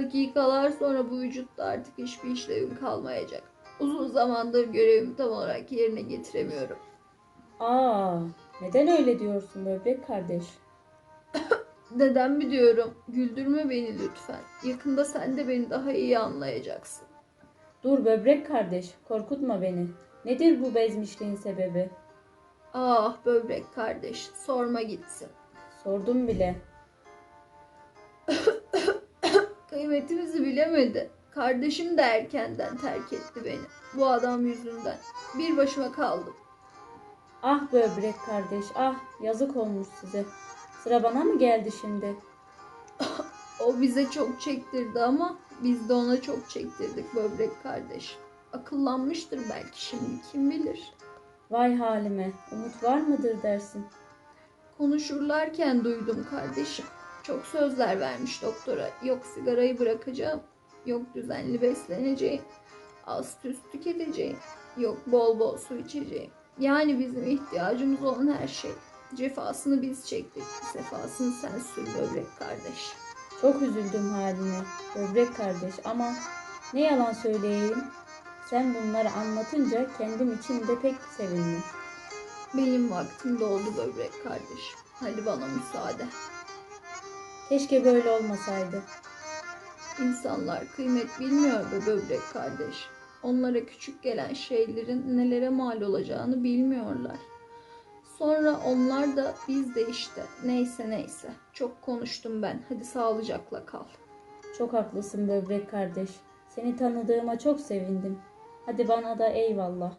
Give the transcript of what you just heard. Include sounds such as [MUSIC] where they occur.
Dakikalar sonra bu vücutta artık hiçbir işlevim kalmayacak. Uzun zamandır görevimi tam olarak yerine getiremiyorum. Aa, neden öyle diyorsun böbrek kardeş? [COUGHS] Neden mi diyorum? Güldürme beni lütfen. Yakında sen de beni daha iyi anlayacaksın. Dur böbrek kardeş, korkutma beni. Nedir bu bezmişliğin sebebi? Ah böbrek kardeş, sorma gitsin. Sordum bile. Kıymetimizi bilemedi. Kardeşim de erkenden terk etti beni. Bu adam yüzünden. Bir başıma kaldım. Ah böbrek kardeş, ah yazık olmuş size. Sıra bana mı geldi şimdi? [LAUGHS] O bize çok çektirdi ama biz de ona çok çektirdik böbrek kardeş. Akıllanmıştır belki şimdi kim bilir. Vay halime, umut var mıdır dersin? Konuşurlarken duydum kardeşim. Çok sözler vermiş doktora. Yok sigarayı bırakacağım. Yok düzenli besleneceğim. Az tuz tüketeceğim. Yok bol bol su içeceğim. Yani bizim ihtiyacımız olan her şey. Cefasını biz çektik. Sefasını sen sür böbrek kardeş. Çok üzüldüm haline, böbrek kardeş ama ne yalan söyleyeyim. Sen bunları anlatınca kendim için de pek sevindim. Benim vaktim doldu böbrek kardeş. Hadi bana müsaade. Keşke böyle olmasaydı. İnsanlar kıymet bilmiyor be böbrek kardeş. Onlara küçük gelen şeylerin nelere mal olacağını bilmiyorlar. Sonra onlar da biz de işte neyse neyse. Çok konuştum ben. Hadi sağlıcakla kal. Çok haklısın böbrek kardeş. Seni tanıdığıma çok sevindim. Hadi bana da eyvallah.